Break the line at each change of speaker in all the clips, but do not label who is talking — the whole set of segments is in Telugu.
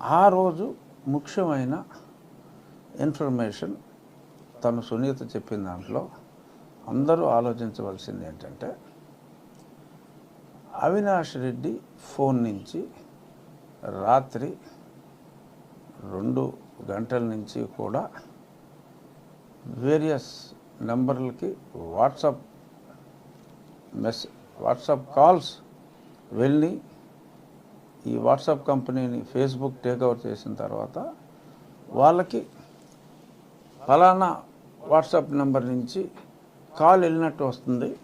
ఆ రోజు ముఖ్యమైన ఇన్ఫర్మేషన్ తను సునీత చెప్పిన దాంట్లో అందరూ ఆలోచించవలసింది ఏంటంటే అవినాష్ రెడ్డి ఫోన్ నుంచి రాత్రి రెండు గంటల నుంచి కూడా వేరియస్ నెంబర్లకి వాట్సాప్ మెస్ వాట్సాప్ కాల్స్ వెళ్ళి ఈ వాట్సాప్ కంపెనీని ఫేస్బుక్ టేక్ఓవర్ చేసిన తర్వాత వాళ్ళకి ఫలానా వాట్సాప్ నెంబర్ నుంచి కాల్ వెళ్ళినట్టు వస్తుంది.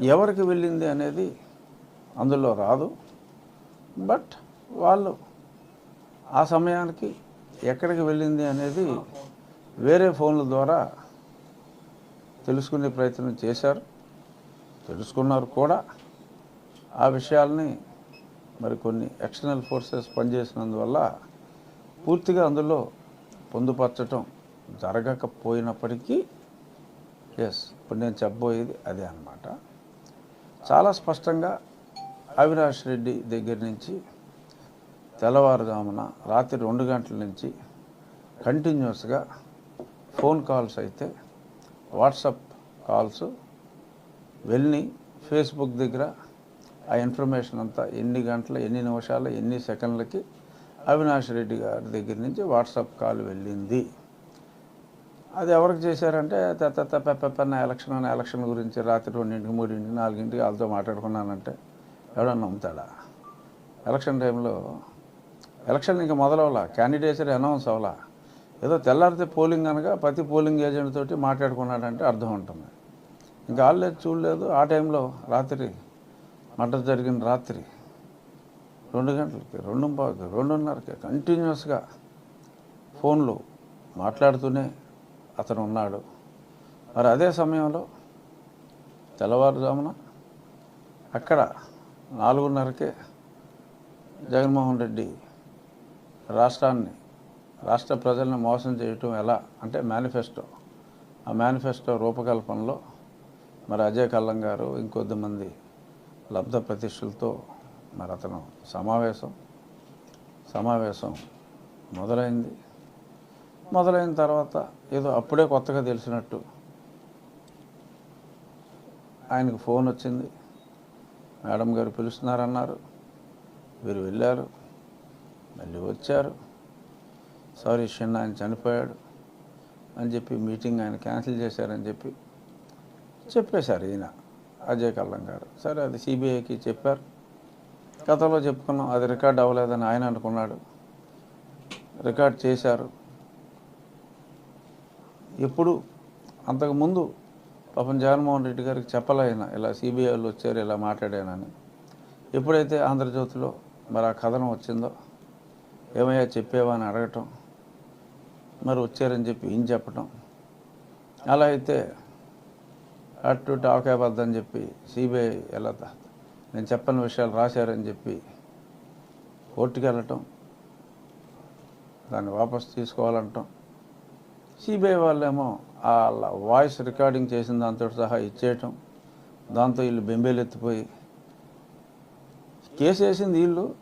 ఎవరికి వెళ్ళింది అనేది అందులో రాదు. బట్ వాళ్ళు ఆ సమయానికి ఎక్కడికి వెళ్ళింది అనేది వేరే ఫోన్ల ద్వారా తెలుసుకునే ప్రయత్నం చేశారు. తెలుసుకున్నారు కూడా. ఆ విషయాల్ని మరి కొన్ని ఎక్స్టర్నల్ ఫోర్సెస్ పనిచేసినందువల్ల పూర్తిగా అందులో పొందుపరచటం జరగకపోయినప్పటికీ ఎస్ ఇప్పుడు నేను చెప్పబోయేది అదే అన్నమాట. చాలా స్పష్టంగా అవినాష్ రెడ్డి దగ్గర నుంచి తెల్లవారుజామున రాత్రి రెండు గంటల నుంచి కంటిన్యూస్గా ఫోన్ కాల్స్ అయితే వాట్సాప్ కాల్స్ వెళ్ళి ఫేస్బుక్ దగ్గర ఆ ఇన్ఫర్మేషన్ అంతా ఎన్ని గంటల ఎన్ని నిమిషాలు ఎన్ని సెకండ్లకి అవినాష్ రెడ్డి గారి దగ్గర నుంచి వాట్సాప్ కాల్ వెళ్ళింది. అది ఎవరికి చేశారంటే పెప్పన్న ఎలక్షన్ అనే ఎలక్షన్ గురించి రాత్రి రెండింటికి మూడింటికి నాలుగింటికి వాళ్ళతో మాట్లాడుకున్నానంటే ఎవడన్నా నమ్ముతాడా? ఎలక్షన్ టైంలో ఎలక్షన్ ఇంకా మొదలవలా? క్యాండిడేట్స్ అనౌన్స్ అవ్వాలా? ఏదో తెల్లారితే పోలింగ్ అనగా ప్రతి పోలింగ్ ఏజెంట్ తోటి మాట్లాడుకున్నాడంటే అర్థం ఉంటుంది. ఇంకా ఆల్లేదు చూడలేదు. ఆ టైంలో రాత్రి మర్డర్ జరిగిన రాత్రి రెండు గంటలకి రెండు పావుకి రెండున్నరకి కంటిన్యూస్గా ఫోన్లో మాట్లాడుతూనే అతను ఉన్నాడు. మరి అదే సమయంలో తెల్లవారుజామున అక్కడ నాలుగున్నరకే జగన్మోహన్ రెడ్డి రాష్ట్రాన్ని రాష్ట్ర ప్రజలను మోసం చేయటం ఎలా అంటే మేనిఫెస్టో ఆ మేనిఫెస్టో రూపకల్పనలో మరి అజయ్ కల్లం గారు ఇంకొద్దిమంది లబ్ధ ప్రతిష్ఠలతో మరి అతను సమావేశం సమావేశం మొదలైంది. మొదలైన తర్వాత ఏదో అప్పుడే కొత్తగా తెలిసినట్టు ఆయనకు ఫోన్ వచ్చింది. మేడం గారు పిలుస్తున్నారన్నారు. వీరు వెళ్ళారు. మళ్ళీ వచ్చారు. సారీ షిన్న ఆయన చనిపోయాడు అని చెప్పి మీటింగ్ ఆయన క్యాన్సిల్ చేశారని చెప్పి చెప్పేశారు ఈయన. అజయ్ కల్లం గారు. సరే అది సిబిఐకి చెప్పారు. కథలో చెప్పుకున్నాం అది రికార్డ్ అవ్వలేదని ఆయన అనుకున్నాడు. రికార్డ్ చేశారు. ఎప్పుడు? అంతకుముందు పాపం జగన్మోహన్ రెడ్డి గారికి చెప్పలేన ఇలా సిబిఐలు వచ్చారు ఇలా మాట్లాడానని. ఎప్పుడైతే ఆంధ్రజ్యోతిలో మరి ఆ కథనం వచ్చిందో ఏమయ్యా చెప్పేవా అని అడగటం మరి వచ్చారని చెప్పి ఏం చెప్పటం అలా అయితే అటు టాకాబద్దని చెప్పి సిబిఐ ఎలా నేను చెప్పని విషయాలు రాశారని చెప్పి కోర్టుకి వెళ్ళటం దాన్ని వాపస్ తీసుకోవాలంటాం. సిబిఐ వాళ్ళేమో వాళ్ళ వాయిస్ రికార్డింగ్ చేసిన దాంతో సహా ఇచ్చేయటం దాంతో వీళ్ళు బెంబేలు ఎత్తిపోయి కేసు వేసింది వీళ్ళు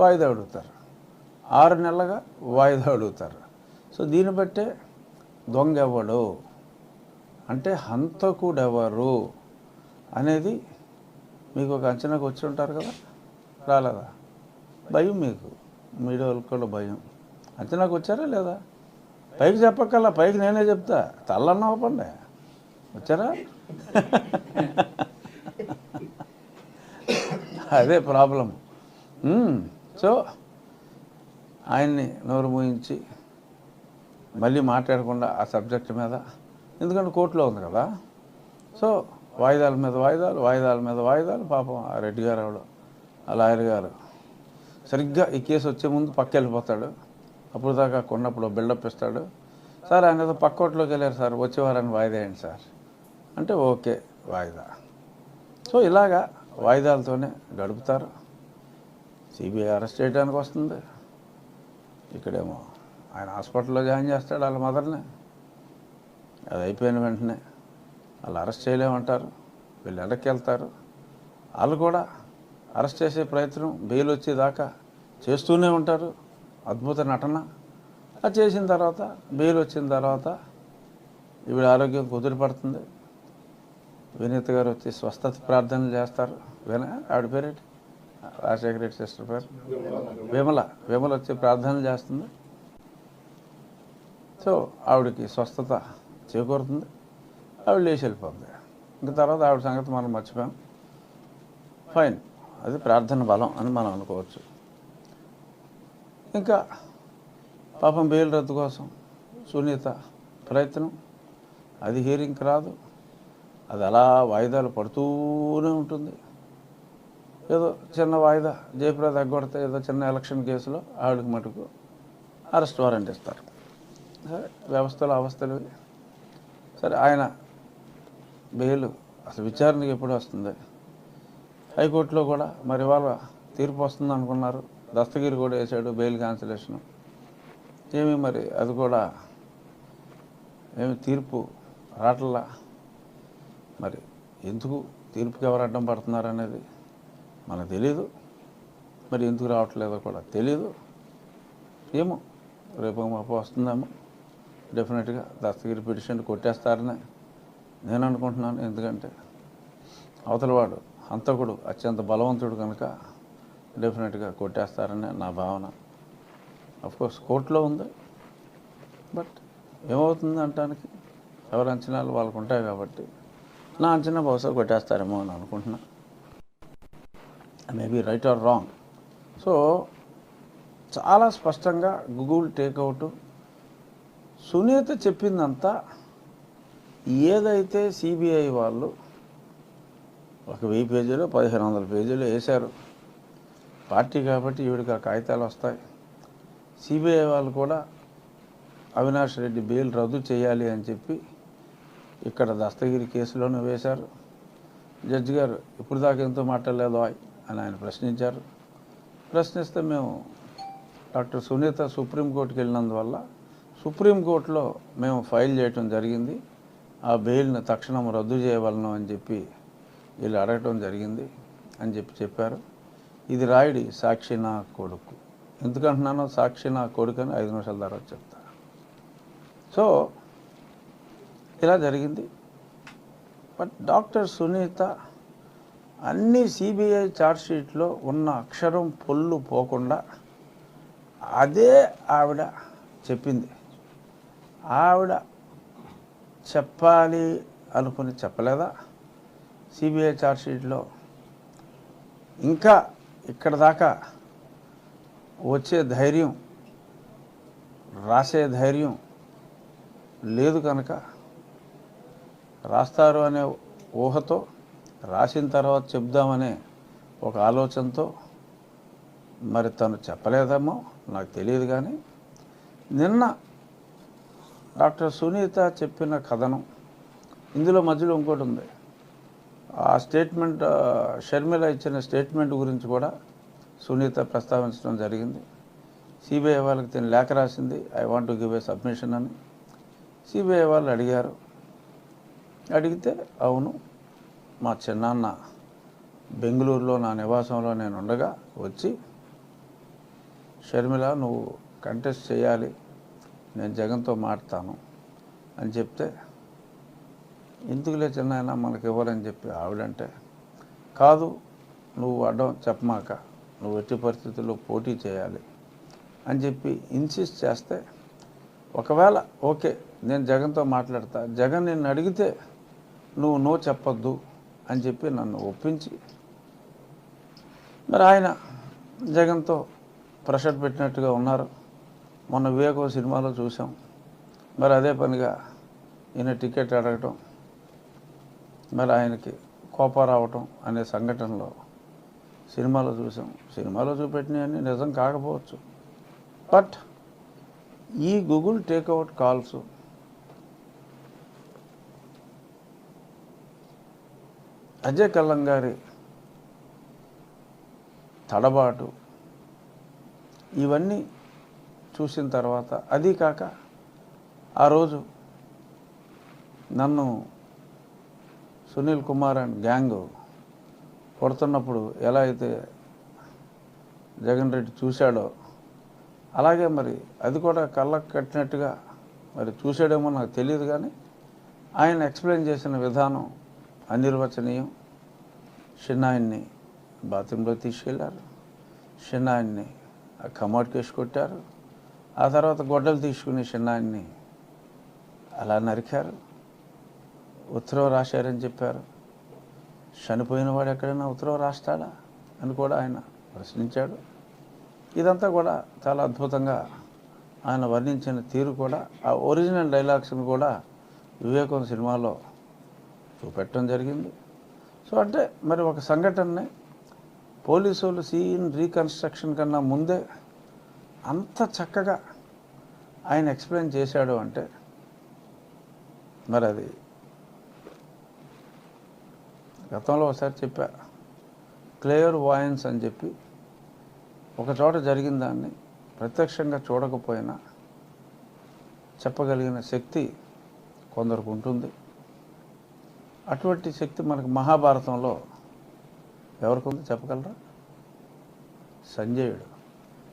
వాయిదా అడుగుతారు. ఆరు నెలలుగా వాయిదా అడుగుతారు. సో దీన్ని బట్టే దొంగ ఎవడు? అంటే హంతకుడెవరు అనేది మీకు ఒక అంచనాకు వచ్చి ఉంటారు కదా? రాలేదా? భయం మీకు. మీడియా వాళ్ళకి కూడా భయం. అంచనాకు వచ్చారా లేదా? పైకి చెప్పక్కల్లా పైకి నేనే చెప్తా. తల్లన్న ఒప్పండి వచ్చారా? అదే ప్రాబ్లం సో ఆయన్ని నోరు మూయించి మళ్ళీ మాట్లాడకుండా ఆ సబ్జెక్ట్ మీద ఎందుకంటే కోర్టులో ఉంది కదా. సో వాయిదాల మీద వాయిదాలు వాయిదాల మీద వాయిదాలు పాపం ఆ రెడ్డి గారు ఆవిడ ఆ లాయర్ గారు. సరిగ్గా ఈ కేసు వచ్చే ముందు పక్క వెళ్ళిపోతాడు. అప్పుడు దాకా కొన్నప్పుడు బిల్డప్ ఇస్తాడు. సార్ ఆయన ఏదో పక్క వెళ్ళారు సార్ వచ్చేవారని వాయిదా ఏంటి సార్? అంటే ఓకే వాయిదా. సో ఇలాగా వాయిదాలతోనే గడుపుతారు. సిబిఐ అరెస్ట్ చేయడానికి వస్తుంది. ఇక్కడేమో ఆయన హాస్పిటల్లో జాయిన్ చేస్తాడు వాళ్ళ మదర్ని. అది అయిపోయిన వెంటనే వాళ్ళు అరెస్ట్ చేయలేమంటారు వీళ్ళు వెనక్కి వెళ్తారు. వాళ్ళు కూడా అరెస్ట్ చేసే ప్రయత్నం బెయిల్ వచ్చేదాకా చేస్తూనే ఉంటారు. అద్భుత నటన. అది చేసిన తర్వాత బెయిల్ వచ్చిన తర్వాత ఈవిడ ఆరోగ్యం కుదిరిపడుతుంది వినీత్ గారు వచ్చి స్వస్థత ప్రార్థనలు చేస్తారు. విన ఆవిడ పేరేంటి? రాజశేఖర రెడ్డి సిస్టర్ పేరు? విమల. విమల వచ్చి ప్రార్థనలు చేస్తుంది. సో ఆవిడకి స్వస్థత చేకూరుతుంది. ఆవిడ లేచి వెళ్ళిపోతుంది. ఇంకా తర్వాత ఆవిడ సంగతి మనం మర్చిపోయాం. ఫైన్ అది ప్రార్థన బలం అని మనం అనుకోవచ్చు. ఇంకా పాపం బెయిల్ రద్దు కోసం సునీత ప్రయత్నం. అది హీరింగ్కి రాదు. అది అలా వాయిదాలు పడుతూనే ఉంటుంది. ఏదో చిన్న వాయిదా జయప్రద ఎగ్గొడితే ఏదో చిన్న ఎలక్షన్ కేసులో ఆవిడకి మటుకు అరెస్ట్ వారెంట్ ఇస్తారు. సరే వ్యవస్థలు అవస్థలు సరే ఆయన బెయిల్ అసలు విచారణకి ఎప్పుడు వస్తుంది? హైకోర్టులో కూడా మరి వాళ్ళ తీర్పు వస్తుంది అనుకున్నారు. దస్తగిరి కూడా వేశాడు బెయిల్ క్యాన్సిలేషన్. ఏమి మరి అది కూడా ఏమి తీర్పు రావట్లా మరి ఎందుకు తీర్పుకి ఎవరు అడ్డం పడుతున్నారు అనేది మనకు తెలియదు మరి ఎందుకు రావట్లేదో కూడా తెలియదు ఏమో రేపు మాపు వస్తుందేమో. డెఫినెట్గా దస్తగిరి పిటిషన్ కొట్టేస్తారని నేను అనుకుంటున్నాను. ఎందుకంటే అవతలవాడు హంతకుడు అత్యంత బలవంతుడు కనుక డెఫినెట్గా కొట్టేస్తారని నా భావన. అఫ్కోర్స్ కోర్టులో ఉంది. బట్ ఏమవుతుంది అంటానికి? ఎవరి అంచనాలు వాళ్ళకు ఉంటాయి కాబట్టి నా అంచనా బహుశా కొట్టేస్తారేమో అని అనుకుంటున్నా. Maybe right or wrong so చాలా స్పష్టంగా గూగుల్ టేక్అవుట్ సునీత చెప్పిందంతా ఏదైతే సిబిఐ వాళ్ళు ఒక వెయ్యి పేజీలో పదిహేను వందల పేజీలు వేశారు. పార్టీ కాబట్టి ఈవిడికి ఆ కాగితాలు వస్తాయి. సిబిఐ వాళ్ళు కూడా అవినాష్ రెడ్డి బెయిల్ రద్దు చేయాలి అని చెప్పి ఇక్కడ దస్తగిరి కేసులోనే వేశారు. జడ్జి గారు ఇప్పుడు దాకా ఎంతో మాట్లాడలేదు ఆయ్ అని ఆయన ప్రశ్నించారు. ప్రశ్నిస్తే మేము డాక్టర్ సునీత సుప్రీంకోర్టుకి వెళ్ళినందువల్ల సుప్రీంకోర్టులో మేము ఫైల్ చేయటం జరిగింది. ఆ బెయిల్ను తక్షణం రద్దు చేయవలను అని చెప్పి వీళ్ళు అడగటం జరిగింది అని చెప్పి చెప్పారు. ఇది రాయుడి సాక్షి నా కొడుకు. ఎందుకంటున్నానో సాక్షి నా కొడుకు అని ఐదు నిమిషాల తర్వాత చెప్తా. సో ఇలా జరిగింది. బట్ డాక్టర్ సునీత అన్ని సిబిఐ ఛార్జ్షీట్లో ఉన్న అక్షరం పొల్లు పోకుండా అదే ఆవిడ చెప్పింది. ఆవిడ చెప్పాలి అనుకుని చెప్పలేదా? సిబిఐ ఛార్జ్షీట్లో ఇంకా ఇక్కడ దాకా వచ్చే ధైర్యం రాసే ధైర్యం లేదు కనుక రాస్తారు అనే ఊహతో రాసిన తర్వాత చెప్దామనే ఒక ఆలోచనతో మరి తను చెప్పలేదేమో? నాకు తెలియదు కానీ నిన్న డాక్టర్ సునీత చెప్పిన కథనం. ఇందులో మధ్యలో ఇంకోటి ఉంది. ఆ స్టేట్మెంట్ షర్మిల ఇచ్చిన స్టేట్మెంట్ గురించి కూడా సునీత ప్రస్తావించడం జరిగింది. సిబిఐ వాళ్ళకి తిని లేఖ రాసింది I want to give a submission అని. సిబిఐ వాళ్ళు అడిగారు. అడిగితే అవును మా చిన్నాన్న బెంగళూరులో నా నివాసంలో నేను ఉండగా వచ్చి షర్మిల నువ్వు కంటెస్ట్ చేయాలి నేను జగన్తో మాట్లాడతాను అని చెప్తే ఎందుకులే చిన్నాయన మనకి ఇవ్వాలని చెప్పి ఆవిడంటే కాదు నువ్వు అడ్డం చెప్పమాక నువ్వు ఎట్టి పరిస్థితుల్లో పోటీ చేయాలి అని చెప్పి ఇన్సిస్ట్ చేస్తే ఒకవేళ ఓకే నేను జగన్తో మాట్లాడతా జగన్ నిన్ను అడిగితే నువ్వు నో చెప్పొద్దు అని చెప్పి నన్ను ఒప్పించి మరి ఆయన జగన్తో ప్రెషర్ పెట్టినట్టుగా ఉన్నారు. మొన్న వివేకం సినిమాలో చూసాం మరి అదే పనిగా ఈయన టికెట్ అడగటం మరి ఆయనకి కోపం రావటం అనే సంఘటనలో సినిమాలో చూసాం సినిమాలో చూపెట్టినవన్నీ నిజం కాకపోవచ్చు. బట్ ఈ Google takeout calls Ajay Kallam గారి తడబాటు ఇవన్నీ చూసిన తర్వాత అది కాక ఆ రోజు నన్ను సునీల్ కుమార్ అండ్ గ్యాంగ్ కొడుతున్నప్పుడు ఎలా అయితే జగన్ రెడ్డి చూశాడో అలాగే మరి అది కూడా కళ్ళకు కట్టినట్టుగా మరి చూసాడేమో నాకు తెలియదు కానీ ఆయన ఎక్స్ప్లెయిన్ చేసిన విధానం అనిర్వచనీయం. షిన్నాయిన్ని బాత్రూంలో తీసుకెళ్ళారు షిన్నాయిన్ని ఆ కేసు కొట్టారు. ఆ తర్వాత గొడ్డలు తీసుకుని షిన్నాయిన్ని అలా నరికారు. ఉత్తరం రాశారని చెప్పారు. చనిపోయిన వాడు ఎక్కడైనా ఉత్తరం రాస్తాడా అని కూడా ఆయన ప్రశ్నించాడు. ఇదంతా కూడా చాలా అద్భుతంగా ఆయన వర్ణించిన తీరు కూడా ఆ ఒరిజినల్ డైలాగ్స్ని కూడా వివేకం సినిమాలో చూపెట్టడం జరిగింది. సో అంటే మరి ఒక సంఘటనని పోలీసు వాళ్ళు సీన్ రీకన్స్ట్రక్షన్ కన్నా ముందే అంత చక్కగా ఆయన ఎక్స్ప్లెయిన్ చేశాడు అంటే మరి అది గతంలో ఒకసారి చెప్పా క్లియర్ వాయన్స్ అని చెప్పి ఒక చోట జరిగిన దాన్ని ప్రత్యక్షంగా చూడకపోయినా చెప్పగలిగిన శక్తి కొందరికి ఉంటుంది. అటువంటి శక్తి మనకు మహాభారతంలో ఎవరికి ఉంది చెప్పగలరా? సంజయుడు.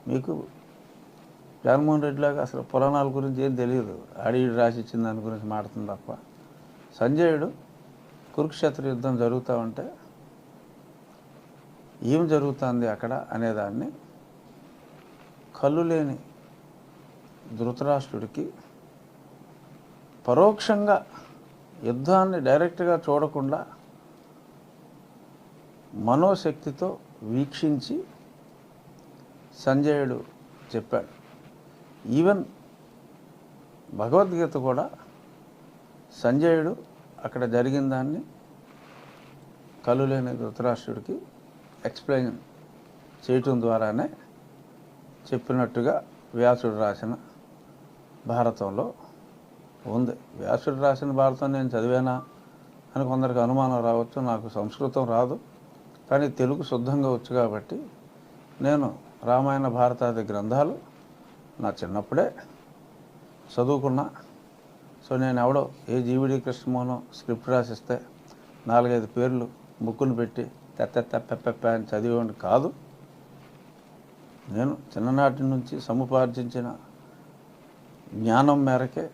మీకు జగన్మోహన్ రెడ్డి లాగా అసలు పురాణాల గురించి ఏం తెలియదు. ఆడియుడు రాసి ఇచ్చిన దాని గురించి మాడుతుంది తప్ప. సంజయుడు కురుక్షేత్ర యుద్ధం జరుగుతూ ఉంటే ఏం జరుగుతుంది అక్కడ అనేదాన్ని కళ్ళు లేని ధృతరాష్ట్రుడికి పరోక్షంగా యుద్ధాన్ని డైరెక్ట్గా చూడకుండా మనోశక్తితో వీక్షించి సంజయుడు చెప్పాడు. ఈవెన్ భగవద్గీత కూడా సంజయుడు అక్కడ జరిగిన దాన్ని కలులేని ధృతరాష్ట్రుడికి ఎక్స్ప్లెయిన్ చేయటం ద్వారానే చెప్పినట్టుగా వ్యాసుడు రాసిన భారతంలో ఉంది. వ్యాసుడు రాసిన భారతం నేను చదివానా అని కొందరికి అనుమానం రావచ్చు నాకు సంస్కృతం రాదు. కానీ తెలుగు శుద్ధంగా వచ్చు కాబట్టి నేను రామాయణ భారతాది గ్రంథాలు నా చిన్నప్పుడే చదువుకున్నా. సో నేను ఎవడో ఏ జీవిడి కృష్ణమోహనం స్క్రిప్ట్ రాసిస్తే నాలుగైదు పేర్లు ముక్కును పెట్టి తెత్త అని చదివేవాడిని కాదు. నేను చిన్ననాటి నుంచి సముపార్జించిన జ్ఞానం మేరకే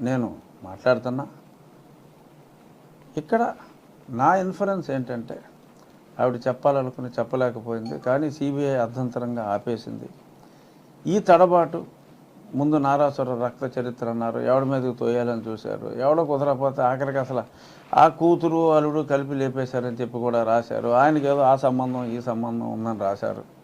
నేను మాట్లాడుతున్నా. ఇక్కడ నా ఇన్ఫరెన్స్ ఏంటంటే ఆవిడ చెప్పాలనుకుని చెప్పలేకపోయింది కానీ సిబిఐ అర్థంతరంగా ఆపేసింది. ఈ తడబాటు ముందు నారాసుర రక్త చరిత్ర అన్నారు. ఎవడి మీదకి తోయాలని చూశారు? ఎవడో కుదరకపోతే ఆఖరికి అసలు ఆ కూతురు అల్లుడు కలిపి లేపేశారని చెప్పి కూడా రాశారు. ఆయనకేదో ఏదో ఆ సంబంధం ఈ సంబంధం ఉందని రాశారు.